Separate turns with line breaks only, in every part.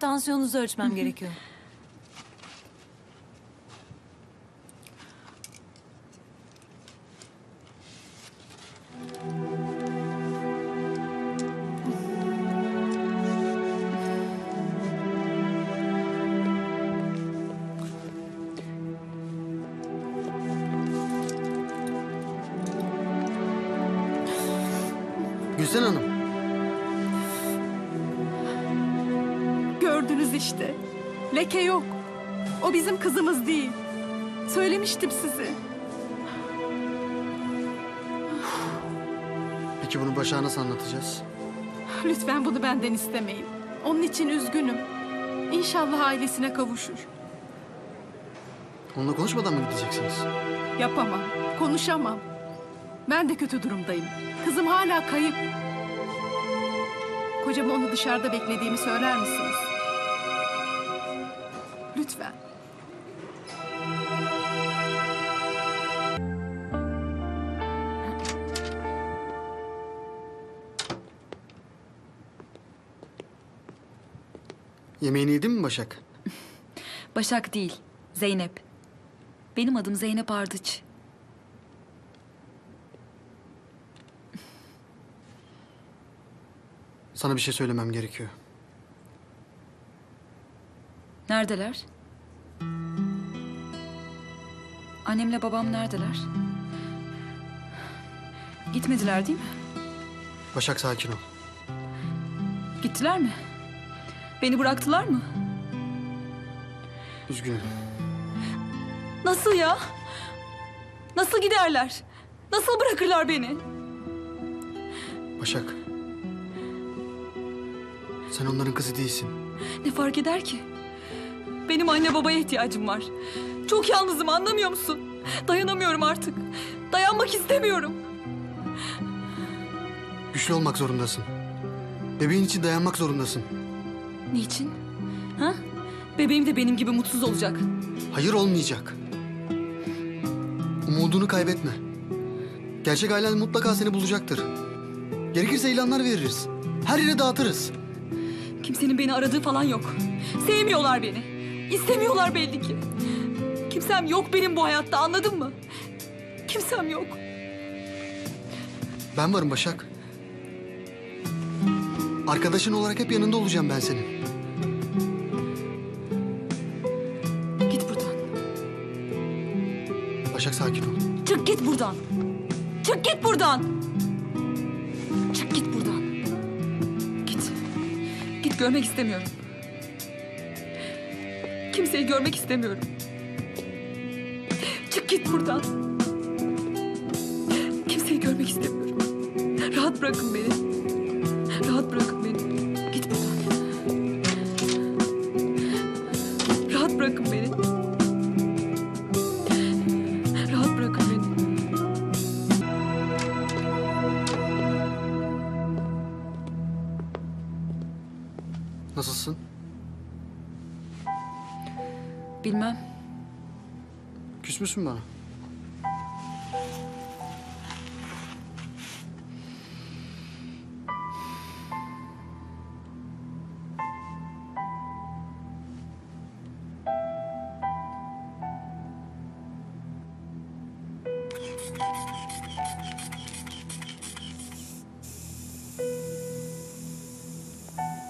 Tansiyonunuzu ölçmem gerekiyor.
Gülsen Hanım.
İşte. Leke yok. O bizim kızımız değil. Söylemiştim size.
Peki bunu Başak'a nasıl anlatacağız?
Lütfen bunu benden istemeyin. Onun için üzgünüm. İnşallah ailesine kavuşur.
Onunla konuşmadan mı gideceksiniz?
Yapamam, konuşamam. Ben de kötü durumdayım. Kızım hala kayıp. Kocama onu dışarıda beklediğimi söyler misiniz? Lütfen.
Yemeğini yedin mi Başak?
Başak değil, Zeynep. Benim adım Zeynep Ardıç.
Sana bir şey söylemem gerekiyor.
Neredeler? Annemle babam neredeler? Gitmediler değil mi?
Başak sakin ol.
Gittiler mi? Beni bıraktılar mı?
Üzgünüm.
Nasıl ya? Nasıl giderler? Nasıl bırakırlar beni?
Başak. Sen onların kızı değilsin.
Ne fark eder ki? Benim anne babaya ihtiyacım var. Çok yalnızım anlamıyor musun? Dayanamıyorum artık. Dayanmak istemiyorum.
Güçlü olmak zorundasın. Bebeğin için dayanmak zorundasın.
Niçin? Ha? Bebeğim de benim gibi mutsuz olacak.
Hayır olmayacak. Umudunu kaybetme. Gerçek ailen mutlaka seni bulacaktır. Gerekirse ilanlar veririz. Her yere dağıtırız.
Kimsenin beni aradığı falan yok. Sevmiyorlar beni. İstemiyorlar belli ki. Kimsem yok benim bu hayatta anladın mı? Kimsem yok.
Ben varım Başak. Arkadaşın olarak hep yanında olacağım ben senin.
Git buradan.
Başak sakin ol.
Çık git buradan. Çık git buradan. Çık git buradan. Git. Git görmek istemiyorum. Kimseyi görmek istemiyorum. Çık git buradan. Kimseyi görmek istemiyorum. Rahat bırakın beni. Rahat bırakın beni. Git buradan. Rahat bırakın beni. Rahat bırakın beni.
Nasılsın?
Bilmem.
Küs müsün bana?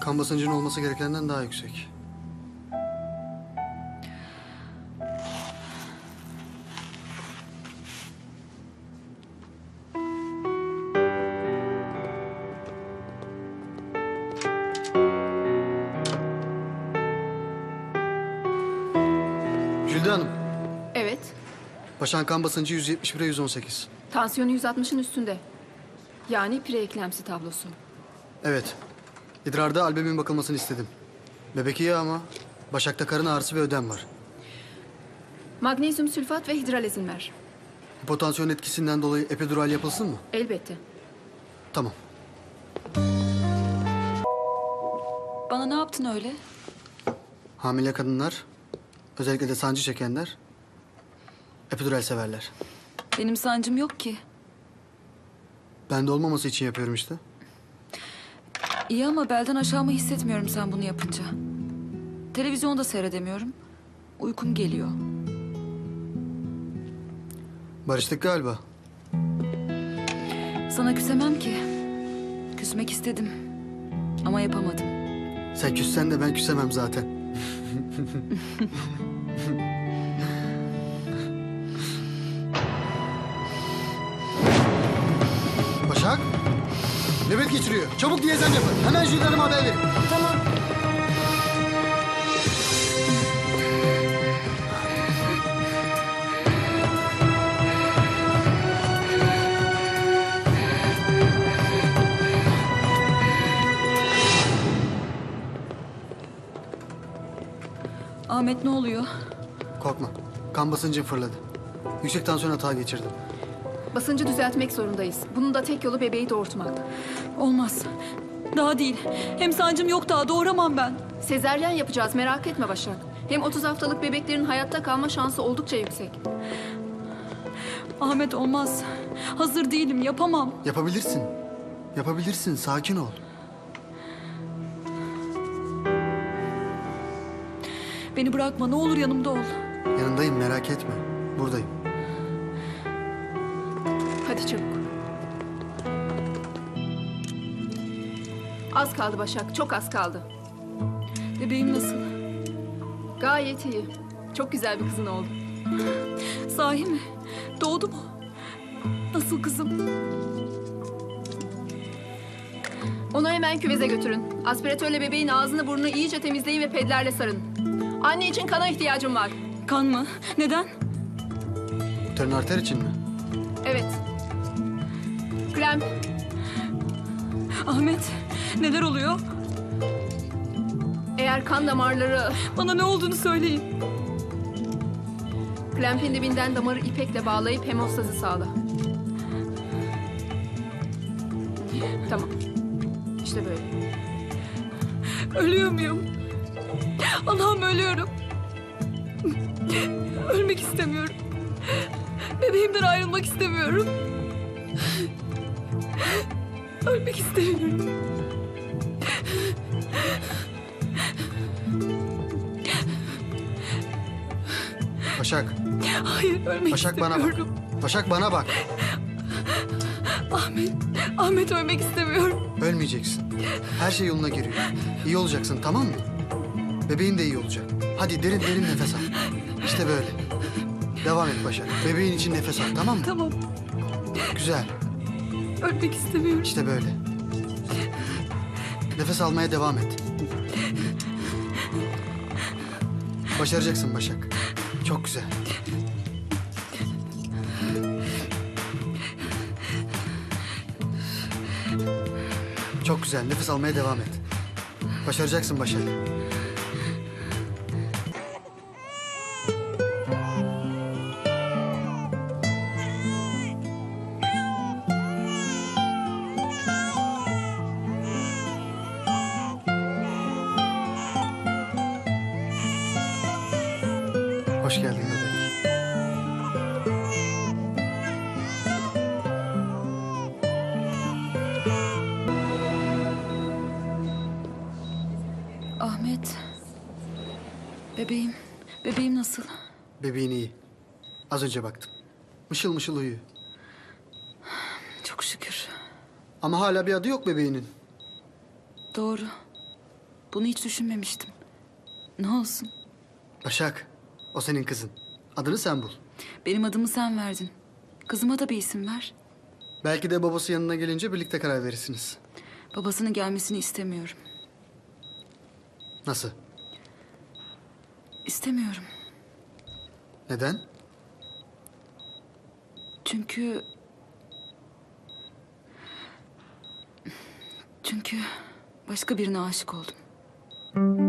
Kan basıncın olması gerekenden daha yüksek. Başak'ın kan basıncı 171'e 118.
tansiyonu 160'ın üstünde. Yani preeklemsi tablosu.
Evet. İdrarda albumin bakılmasını istedim. Bebek iyi ama Başak'ta karın ağrısı ve ödem var.
Magnezyum sülfat ve hidralezin ver.
Hipotansiyon etkisinden dolayı epidural yapılsın mı?
Elbette.
Tamam.
Bana ne yaptın öyle?
Hamile kadınlar, özellikle de sancı çekenler epidural severler.
Benim sancım yok ki.
Bende olmaması için yapıyorum işte.
İyi ama belden aşağımı hissetmiyorum sen bunu yapınca. Televizyon da seyredemiyorum. Uykum geliyor.
Barıştık galiba.
Sana küsemem ki. Küsmek istedim. Ama yapamadım.
Sen küssen de ben küsemem zaten. Başak? Nöbet geçiriyor. Çabuk diyezem yapın. Hemen Jülide Hanım'a haber verin.
Tamam. Ahmet ne oluyor?
Korkma. Kan basıncın fırladı. Yüksek tansiyon hata geçirdim.
Basıncı düzeltmek zorundayız. Bunun da tek yolu bebeği doğurtmak.
Olmaz. Daha değil. Hem sancım yok daha doğuramam ben.
Sezeryen yapacağız merak etme Başak. Hem 30 haftalık bebeklerin hayatta kalma şansı oldukça yüksek.
Ahmet olmaz. Hazır değilim yapamam.
Yapabilirsin. Yapabilirsin. Sakin ol.
Beni bırakma ne olur yanımda ol.
Yanındayım merak etme. Buradayım.
Hadi çabuk. Az kaldı Başak, çok az kaldı.
Bebeğim nasıl?
Gayet iyi. Çok güzel bir kızın oldu.
Sahi mi? Doğdu mu? Nasıl kızım?
Onu hemen küveze götürün. Aspiratörle bebeğin ağzını burnunu iyice temizleyin ve pedlerle sarın. Anne için kana ihtiyacım var.
Kan mı? Neden?
Uterin arter için mi?
Evet. Krem,
Ahmet neler oluyor?
eğer kan damarları
Bana ne olduğunu söyleyin.
Klempin dibinden damarı ipekle bağlayıp hemostazı sağla. Tamam. İşte böyle.
Ölüyor muyum? Allah'ım ölüyorum. Ölmek istemiyorum. Bebeğimden ayrılmak istemiyorum. Ölmek istemiyorum.
Başak.
Hayır ölmek
Başak bana bak.
istemiyorum.
Başak bana bak.
Ahmet, Ahmet ölmek istemiyorum.
Ölmeyeceksin. Her şey yoluna giriyor. İyi olacaksın tamam mı? Bebeğin de iyi olacak. Hadi derin derin nefes al. İşte böyle. Devam et Başak. Bebeğin için nefes al tamam mı?
Tamam,
Güzel.
Ölmek istemiyorum.
İşte böyle. Nefes almaya devam et. Başaracaksın Başak. Çok güzel. Çok güzel. Nefes almaya devam et. Başaracaksın Başak. Hoş geldin bebek.
Ahmet, bebeğim, bebeğim nasıl?
Bebeğin iyi. Az önce baktım. Mışıl mışıl uyuyor.
Çok şükür.
Ama hala bir adı yok bebeğinin.
Doğru. Bunu hiç düşünmemiştim. Ne olsun?
Başak, o senin kızın. Adını sen bul.
Benim adımı sen verdin. Kızıma da bir isim ver.
Belki de babası yanına gelince birlikte karar verirsiniz.
Babasının gelmesini istemiyorum.
Nasıl?
İstemiyorum.
Neden?
Çünkü... Çünkü başka birine aşık oldum.